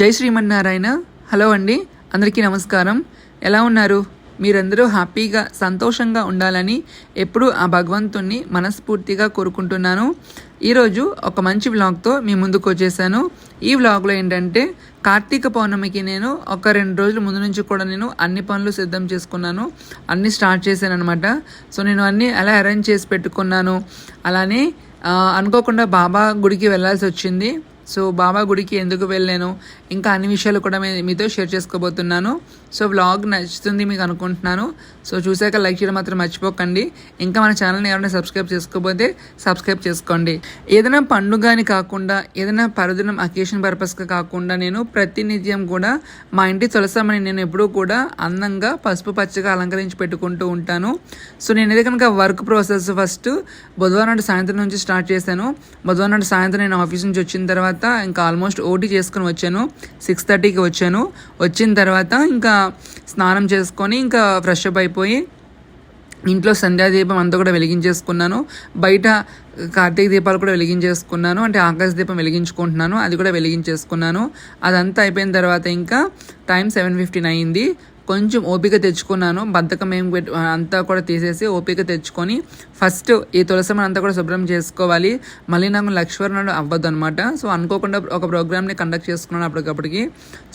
జై శ్రీమన్నారాయణ. హలో అండి అందరికీ నమస్కారం. ఎలా ఉన్నారు? మీరందరూ హ్యాపీగా సంతోషంగా ఉండాలని ఎప్పుడూ ఆ భగవంతుణ్ణి మనస్ఫూర్తిగా కోరుకుంటున్నాను. ఈరోజు ఒక మంచి వ్లాగ్తో మీ ముందుకు వచ్చేసాను. ఈ వ్లాగ్లో ఏంటంటే కార్తీక పౌర్ణమికి నేను ఒక రెండు రోజుల ముందు నుంచి కూడా నేను అన్ని పనులు సిద్ధం చేసుకున్నాను. అన్నీ స్టార్ట్ చేశాను అనమాట సో నేను అన్నీ అలా అరేంజ్ చేసి పెట్టుకున్నాను అలానే అనుకోకుండా బాబా గుడికి వెళ్ళాల్సి వచ్చింది. సో బాబా గుడికి ఎందుకు వెళ్ళాను? ఇంకా అన్ని విషయాలు కూడా మీతో షేర్ చేసుకోబోతున్నాను. సో వ్లాగ్ నచ్చుతుంది మీకు అనుకుంటున్నాను. సో చూసాక లైక్ చేయడం మాత్రం మర్చిపోకండి. ఇంకా మన ఛానల్ని ఎవరైనా సబ్స్క్రైబ్ చేసుకోకపోతే సబ్స్క్రైబ్ చేసుకోండి. ఏదైనా పండుగ అని కాకుండా ఏదైనా పరదినం అకేషన్ పర్పస్గా కాకుండా నేను ప్రతినిత్యం కూడా మా ఇంటి తులసమని నేను ఎప్పుడూ కూడా అందంగా పసుపు పచ్చగా అలంకరించి పెట్టుకుంటూ ఉంటాను. సో నేను కనుక వర్క్ ప్రాసెస్ ఫస్ట్ బుధవారం నాడు సాయంత్రం నుంచి స్టార్ట్ చేశాను. బుధవారం నాడు సాయంత్రం నేను ఆఫీస్ నుంచి వచ్చిన తర్వాత ఇంకా ఆల్మోస్ట్ ఓటీ చేసుకుని వచ్చాను. సిక్స్ థర్టీకి వచ్చాను. వచ్చిన తర్వాత ఇంకా స్నానం చేసుకొని ఇంకా ఫ్రెష్ అప్ అయిపోయి ఇంట్లో సంధ్యాదీపం అంతా కూడా వెలిగించేసుకున్నాను. బయట కార్తీక దీపాలు కూడా వెలిగించేసుకున్నాను. అంటే ఆకాశ దీపం వెలిగించుకుంటున్నాను. అది కూడా వెలిగించేసుకున్నాను. అదంతా అయిపోయిన తర్వాత ఇంకా టైం సెవెన్ ఫిఫ్టీన్ అయింది. కొంచెం ఓపిక తెచ్చుకున్నాను. బద్ధకం ఏం అంతా కూడా తీసేసి ఓపిక తెచ్చుకొని ఫస్ట్ ఈ తులసమ్మని అంతా కూడా శుభ్రం చేసుకోవాలి. మళ్ళీ నాకు లక్ష్మణుడు అవ్వదు అనమాట సో అనుకోకుండా ఒక ప్రోగ్రామ్ని కండక్ట్ చేసుకున్నాను అప్పటికప్పటికి.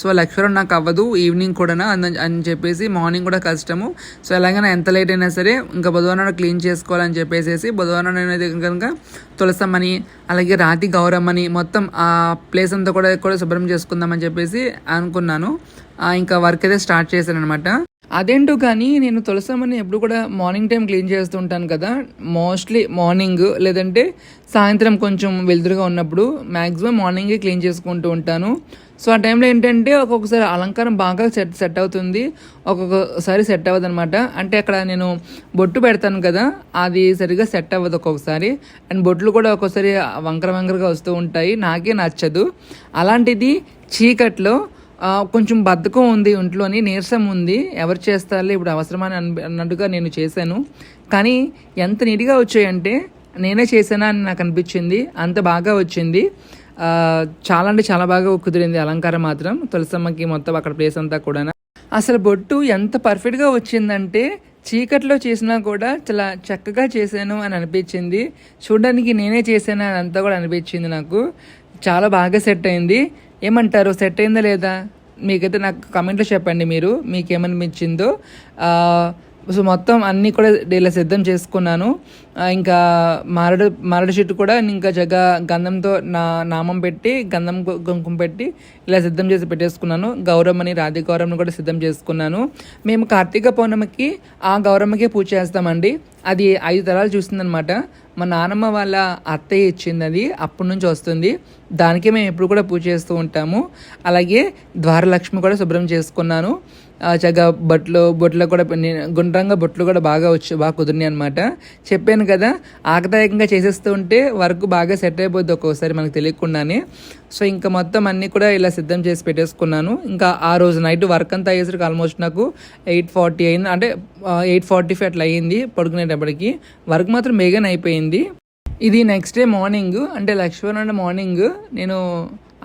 సో లక్ష్మణుడు నాకు అవ్వదు ఈవినింగ్ కూడా అని అని చెప్పేసి మార్నింగ్ కూడా కష్టము. సో ఎలాగైనా ఎంత లేట్ అయినా సరే ఇంకా బుధవారం క్లీన్ చేసుకోవాలని చెప్పేసి బుధవారం అనేది కనుక తులసమ్మని అలాగే రాతి గౌరమ్మని మొత్తం ఆ ప్లేస్ అంతా కూడా కూడా శుభ్రం చేసుకుందామని చెప్పేసి అనుకున్నాను. ఇంకా వర్క్ అయితే స్టార్ట్ చేశాను అనమాట అదేంటో కానీ నేను తులసమ్మని ఎప్పుడు కూడా మార్నింగ్ టైం క్లీన్ చేస్తూ ఉంటాను కదా. మోస్ట్లీ మార్నింగ్ లేదంటే సాయంత్రం కొంచెం వెలుతురుగా ఉన్నప్పుడు మ్యాక్సిమం మార్నింగే క్లీన్ చేసుకుంటూ ఉంటాను. సో ఆ టైంలో ఏంటంటే ఒక్కొక్కసారి అలంకారం బాగా సెట్ సెట్ అవుతుంది. ఒక్కొక్కసారి సెట్ అవ్వదు అనమాట అంటే అక్కడ నేను బొట్టు పెడతాను కదా అది సరిగా సెట్ అవ్వదు ఒక్కొక్కసారి. అండ్ బొట్లు కూడా ఒక్కొక్కసారి వంకర వంకరగా వస్తూ ఉంటాయి. నాకే నచ్చదు. అలాంటిది చీకట్లో కొంచెం బద్ధకం ఉంది ఒంట్లోని నీరసం ఉంది. ఎవరు చేస్తారులే ఇప్పుడు అవసరమని అన్నట్టుగా నేను చేశాను. కానీ ఎంత నీట్గా వచ్చాయంటే నేనే చేశానా అని నాకు అనిపించింది. అంత బాగా వచ్చింది. చాలా అంటే చాలా బాగా కుదిరింది అలంకారం మాత్రం. తులసమ్మకి మొత్తం అక్కడ ప్లేస్ అంతా కూడా అసలు బొట్టు ఎంత పర్ఫెక్ట్గా వచ్చిందంటే చీకట్లో చేసినా కూడా చాలా చక్కగా చేశాను అని అనిపించింది. చూడడానికి నేనే చేశాను అని అంతా కూడా అనిపించింది నాకు. చాలా బాగా సెట్ అయింది. ఏమంటారు? సెట్ అయిందా లేదా? మీకైతే నాకు కమెంట్లో చెప్పండి మీరు. మీకేమనిపించిందో. ఆ, సో మొత్తం అన్నీ కూడా ఇలా సిద్ధం చేసుకున్నాను. ఇంకా మారడు మారడు చెట్టు కూడా ఇంకా జగ గంధంతో నా నామం పెట్టి గంధం కుంకుమ పెట్టి ఇలా సిద్ధం చేసి పెట్టేసుకున్నాను. గౌరమ్మని రాధి గౌరమ్మని కూడా సిద్ధం చేసుకున్నాను. మేము కార్తీక పౌర్ణమికి ఆ గౌరమ్మకే పూజ చేస్తామండి. అది ఐదు తరాలు చూసిందనమాట మా నానమ్మ వాళ్ళ అత్తయ్య ఇచ్చింది అది అప్పటి నుంచి వస్తుంది. దానికే మేము ఎప్పుడు కూడా పూజ చేస్తూ ఉంటాము. అలాగే ద్వారలక్ష్మి కూడా శుభ్రం చేసుకున్నాను. చక్కగా బొట్లు బొట్లు కూడా నేను గుండ్రంగా బొట్లు కూడా బాగా వచ్చి బాగా కుదిరినాయి అనమాట చెప్పాను కదా ఆకదాయకంగా చేసేస్తూ ఉంటే వర్క్ బాగా సెట్ అయిపోద్ది ఒక్కోసారి మనకు తెలియకుండానే. సో ఇంకా మొత్తం అన్నీ కూడా ఇలా సిద్ధం చేసి పెట్టేసుకున్నాను. ఇంకా ఆ రోజు నైట్ వర్క్ అంతా అయ్యేసరికి ఆల్మోస్ట్ నాకు ఎయిట్ ఫార్టీ అయింది. అంటే ఎయిట్ ఫార్టీ ఫైవ్ అట్లా అయ్యింది పడుకునేటప్పటికి. వర్క్ మాత్రం బేగానే అయిపోయింది. ఇది నెక్స్ట్ డే మార్నింగ్. అంటే లక్ష్మణ మార్నింగ్ నేను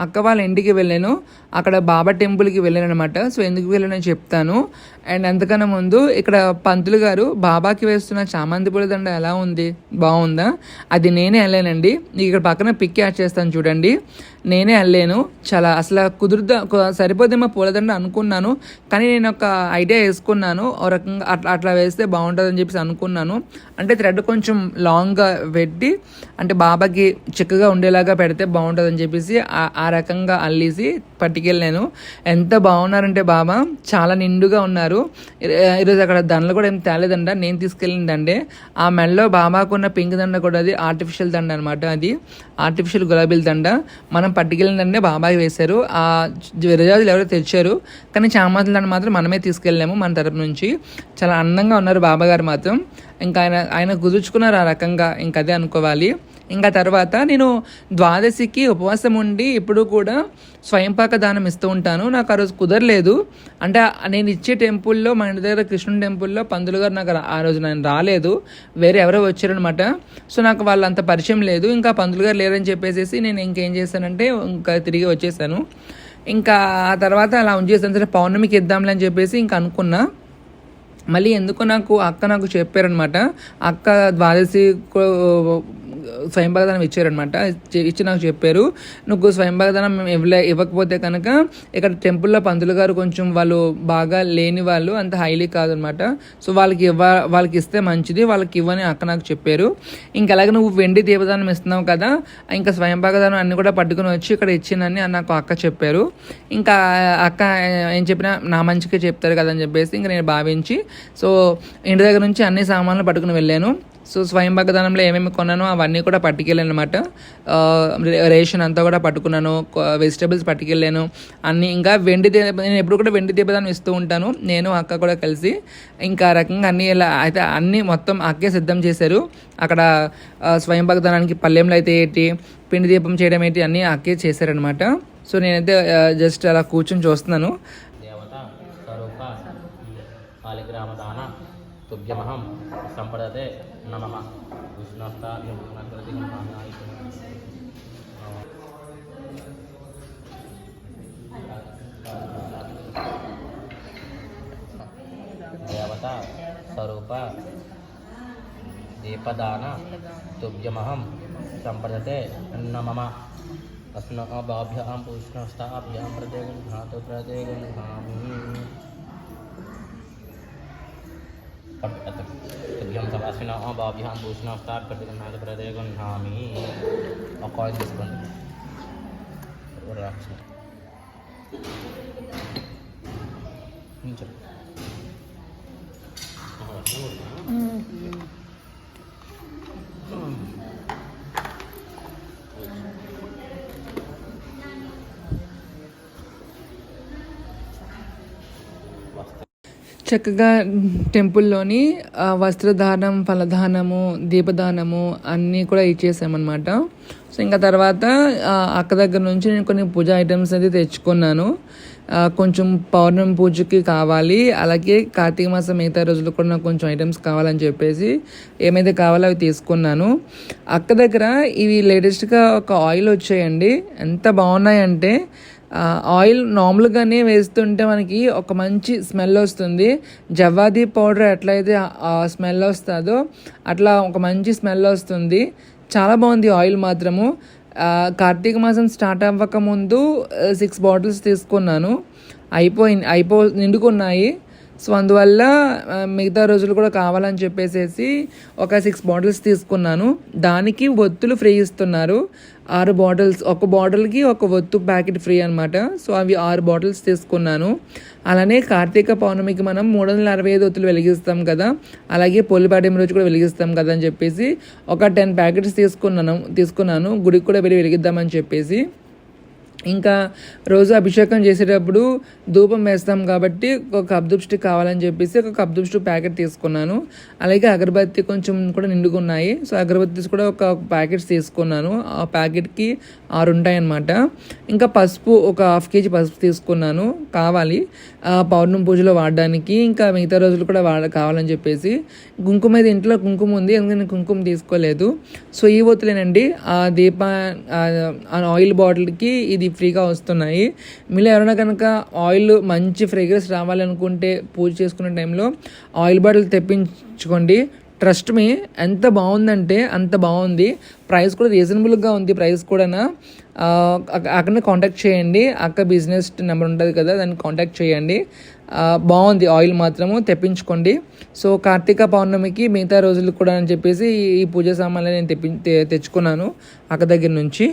అక్క వాళ్ళ ఇంటికి వెళ్ళాను. అక్కడ బాబా టెంపుల్కి వెళ్ళాను అనమాట సో ఎందుకు వెళ్ళానో చెప్తాను. అండ్ అంతకన్నా ముందు ఇక్కడ పంతులు గారు బాబాకి వేస్తున్న చామంతి పూల దండ ఎలా ఉంది? బాగుందా? అది నేనే వెళ్ళానండి ఇక్కడ పక్కన పిక్ యాడ్ చేస్తాను చూడండి. నేనే వెళ్ళాను చాలా అసలు కుదురుదా సరిపోదేమో పూలదండ అనుకున్నాను. కానీ నేను ఒక ఐడియా వేసుకున్నాను. ఓ రకంగా అట్లా అట్లా వేస్తే బాగుంటుందని చెప్పేసి అనుకున్నాను. అంటే థ్రెడ్ కొంచెం లాంగ్గా పెట్టి అంటే బాబాకి చిక్కగా ఉండేలాగా పెడితే బాగుంటుందని చెప్పేసి ఆ- రకంగా అల్లేసి పట్టుకెళ్ళాను ఎంత బాగున్నారంటే బాబా చాలా నిండుగా ఉన్నారు. ఈ- ఈరోజు అక్కడ దండలు కూడా ఏం తేలేదండ నేను తీసుకెళ్ళిన దండే ఆ మెడలో బాబాకున్న పింక్ దండ కూడా అది ఆర్టిఫిషియల్ దండ అనమాట అది. ఆర్టిఫిషియల్ గులాబీల దండ. మనం పట్టుకెళ్ళిన దండే బాబాకి వేశారు. ఆ విరజాజులు ఎవరో తెచ్చారు. కానీ చామంతుల దండ మాత్రం మనమే తీసుకెళ్ళాము మన తరపు నుంచి. చాలా అందంగా ఉన్నారు బాబాగారు మాత్రం. ఇంకా ఆయన ఆయన కుదుర్చుకున్నారు ఆ రకంగా. ఇంకా అదే అనుకోవాలి. ఇంకా తర్వాత నేను ద్వాదశికి ఉపవాసం ఉండి ఇప్పుడు కూడా స్వయంపాక దానం ఇస్తూ ఉంటాను. నాకు ఆ రోజు కుదరలేదు. అంటే నేను ఇచ్చే టెంపుల్లో మా ఇంటి దగ్గర కృష్ణుని టెంపుల్లో పందులు గారు నాకు ఆ రోజు నేను రాలేదు. వేరే ఎవరో వచ్చారనమాట సో నాకు వాళ్ళు అంత పరిచయం లేదు. ఇంకా పందులు గారు లేరని చెప్పేసి నేను ఇంకేం చేశానంటే ఇంకా తిరిగి వచ్చేసాను. ఇంకా ఆ తర్వాత అలా ఉంచేసాను సరే పౌర్ణమికి ఇద్దాంలే అని చెప్పేసి ఇంకా అనుకున్నా. మళ్ళీ ఎందుకో నాకు అక్క నాకు చెప్పారనమాట అక్క ద్వాదశి స్వయం భగదానం ఇచ్చారనమాట ఇచ్చి నాకు చెప్పారు. నువ్వు స్వయం భగదానం ఇవ్వలే ఇవ్వకపోతే కనుక ఇక్కడ టెంపుల్లో పంతులు గారు కొంచెం వాళ్ళు బాగా లేని వాళ్ళు అంత హైలీ కాదనమాట సో వాళ్ళకి ఇవ్వ వాళ్ళకి ఇస్తే మంచిది వాళ్ళకి ఇవ్వని అక్క నాకు చెప్పారు. ఇంకా నువ్వు వెండి దీపదానం ఇస్తున్నావు కదా ఇంకా స్వయంభగదనం అన్ని కూడా పట్టుకుని వచ్చి ఇక్కడ ఇచ్చినని నాకు అక్క చెప్పారు. ఇంకా అక్క ఏం చెప్పినా నా మంచిగా చెప్తారు కదా అని చెప్పేసి ఇంకా నేను భావించి సో ఇంటి దగ్గర నుంచి అన్ని సామాన్లు పట్టుకుని వెళ్ళాను. సో స్వయం భగదానంలో ఏమేమి కొన్నానో అవన్నీ కూడా పట్టుకెళ్ళాను అనమాట రేషన్ అంతా కూడా పట్టుకున్నాను వెజిటేబుల్స్ పట్టుకెళ్ళాను. అన్నీ ఇంకా వెండి దీప నేను ఎప్పుడు కూడా వెండి దీపదానం ఇస్తూ ఉంటాను. నేను అక్క కూడా కలిసి ఇంకా రకంగా అన్నీ ఇలా అయితే అన్నీ మొత్తం అక్కే సిద్ధం చేశారు. అక్కడ ఆ, స్వయం భగదానానికి పల్లెంలో అయితే ఏంటి పిండి దీపం చేయడం ఏంటి అన్నీ అక్కే చేశారనమాట సో నేనైతే జస్ట్ అలా కూర్చొని చూస్తున్నాను. దేవత తుభ్యమహం సంపదతే నమ విష్ణుస్తాభ్యం దేవత స్వరూప దీపదాన తుభ్యమహం సంపదతే నమ అస్నాభ్యాం ఉష్ణస్థాభ్యాం ప్రతిగృహాతు ప్రతిగృహామి तभ्यम सवासिना बाभ्याम भूषण अवतार प्रतिगन्नाथ प्रदय गन्नामी अकॉइन दिस बन और अच्छा చక్కగా టెంపుల్లోని వస్త్రధానం వస్త్రదానం ఫలదానము దీపదానము అన్నీ కూడా ఇచ్చేసామన్నమాట. సో ఇంకా తర్వాత అక్క దగ్గర నుంచి నేను కొన్ని పూజ ఐటమ్స్ అయితే తెచ్చుకున్నాను. కొంచెం పౌర్ణమి పూజకి కావాలి. అలాగే కార్తీక మాసం మిగతా రోజులు కూడా నాకు కొంచెం ఐటమ్స్ కావాలని చెప్పేసి ఏమైతే కావాలో అవి తీసుకున్నాను. అక్క దగ్గర ఇవి లేటెస్ట్గా ఒక ఆయిల్ వచ్చాయండి. ఎంత బాగున్నాయంటే అంటే ఆయిల్ నార్మల్గానే వేస్తుంటే మనకి ఒక మంచి స్మెల్ వస్తుంది. జవ్వాది పౌడర్ ఎట్లయితే స్మెల్ వస్తుందో అట్లా ఒక మంచి స్మెల్ వస్తుంది. చాలా బాగుంది ఆయిల్ మాత్రము. కార్తీక మాసం స్టార్ట్ అవ్వక ముందు సిక్స్ బాటిల్స్ తీసుకున్నాను. అయిపోయింది అయిపో నిండుకున్నాయి. సో అందువల్ల మిగతా రోజులు కూడా కావాలని చెప్పేసేసి ఒక సిక్స్ బాటిల్స్ తీసుకున్నాను. దానికి ఒత్తులు ఫ్రీ ఇస్తున్నారు. ఆరు బాటిల్స్ ఒక బాటిల్కి ఒక ఒత్తు ప్యాకెట్ ఫ్రీ అనమాట సో అవి ఆరు బాటిల్స్ తీసుకున్నాను. అలానే కార్తీక పౌర్ణమికి మనం మూడు వందల అరవై ఐదు ఒత్తులు వెలిగిస్తాం కదా. అలాగే పొలిపాడ్యం రోజు కూడా వెలిగిస్తాం కదా అని చెప్పేసి ఒక టెన్ ప్యాకెట్స్ తీసుకున్నాను తీసుకున్నాను. గుడికి కూడా వెళ్ళి వెలిగిద్దామని చెప్పేసి. ఇంకా రోజు అభిషేకం చేసేటప్పుడు ధూపం వేస్తాం కాబట్టి ఒక కబ్దూప్ స్టిక్ కావాలని చెప్పేసి ఒక కబ్దూప్ స్టిక్ ప్యాకెట్ తీసుకున్నాను. అలాగే అగరబత్తి కొంచెం కూడా నిండుకున్నాయి సో అగరబత్తీస్ కూడా ఒక ప్యాకెట్స్ తీసుకున్నాను. ఆ ప్యాకెట్కి ఆరు ఉంటాయన్నమాట. ఇంకా పసుపు ఒక హాఫ్ కేజీ పసుపు తీసుకున్నాను. కావాలి. ఆ, పౌర్ణమి పూజలో వాడడానికి. ఇంకా మిగతా రోజులు కూడా వాడ కావాలని చెప్పేసి. కుంకుమ ఇది ఇంట్లో కుంకుమ ఉంది. ఎందుకంటే నేను కుంకుమ తీసుకోలేదు. సో ఈ ఒత్తులేనండి ఆ దీప ఆ ఆయిల్ బాటిల్కి ఇది ఫ్రీగా వస్తున్నాయి. మీరు ఎవరైనా కనుక ఆయిల్ మంచి ఫ్రేగ్రెన్స్ రావాలనుకుంటే పూజ చేసుకునే టైంలో ఆయిల్ బాటిల్ తెప్పించుకోండి. ట్రస్ట్ మీ ఎంత బాగుందంటే అంత బాగుంది. ప్రైస్ కూడా రీజనబుల్గా ఉంది. ప్రైస్ కూడా అక్కడనే కాంటాక్ట్ చేయండి. అక్క బిజినెస్ నెంబర్ ఉంటుంది కదా దాన్ని కాంటాక్ట్ చేయండి. బాగుంది ఆయిల్ మాత్రము తెప్పించుకోండి. సో కార్తీక పౌర్ణమికి మిగతా రోజులు కూడా అని చెప్పేసి ఈ పూజ సామాన్లు నేను తెప్పి తెచ్చుకున్నాను అక్క దగ్గర నుంచి.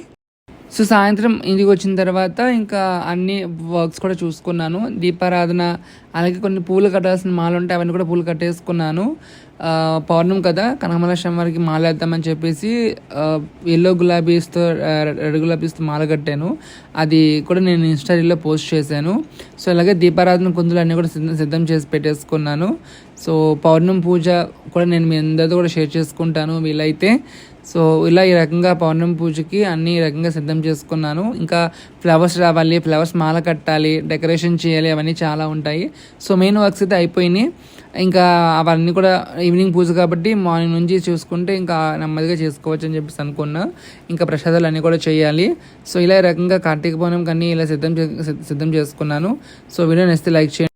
సో సాయంత్రం ఇంటికి వచ్చిన తర్వాత ఇంకా అన్ని వర్క్స్ కూడా చూసుకున్నాను. దీపారాధన అలాగే కొన్ని పూలు కట్టాల్సిన మాలు ఉంటాయి అవన్నీ కూడా పూలు కట్టేసుకున్నాను. పౌర్ణం కదా కనకమల వారికి మాల వేద్దామని చెప్పేసి ఎల్లో గులాబీస్తో రెడ్ గులాబీస్తో మాల కట్టాను. అది కూడా నేను ఇన్స్టారీలో పోస్ట్ చేశాను. సో అలాగే దీపారాధన కుందులు అన్నీ కూడా సిద్ధం సిద్ధం చేసి పెట్టేసుకున్నాను. సో పౌర్ణం పూజ కూడా నేను మీ అందరితో కూడా షేర్ చేసుకుంటాను వీలైతే. సో ఇలా ఈ రకంగా పౌర్ణమి పూజకి అన్ని రకంగా సిద్ధం చేసుకున్నాను. ఇంకా ఫ్లవర్స్ రావాలి ఫ్లవర్స్ మాల కట్టాలి డెకరేషన్ చేయాలి అవన్నీ చాలా ఉంటాయి. సో మెయిన్ వర్క్స్ అయితే అయిపోయినాయి. ఇంకా అవన్నీ కూడా ఈవినింగ్ పూజ కాబట్టి మార్నింగ్ నుంచి చూసుకుంటే ఇంకా నెమ్మదిగా చేసుకోవచ్చు అని చెప్పేసి అనుకున్నా. ఇంకా ప్రసాదాలు అన్నీ కూడా చేయాలి. సో ఇలా ఈ రకంగా కార్తీక పౌర్ణమికి కానీ ఇలా సిద్ధం చే- సిద్ధం చేసుకున్నాను. సో వీడియో నచ్చితే లైక్ చేయండి.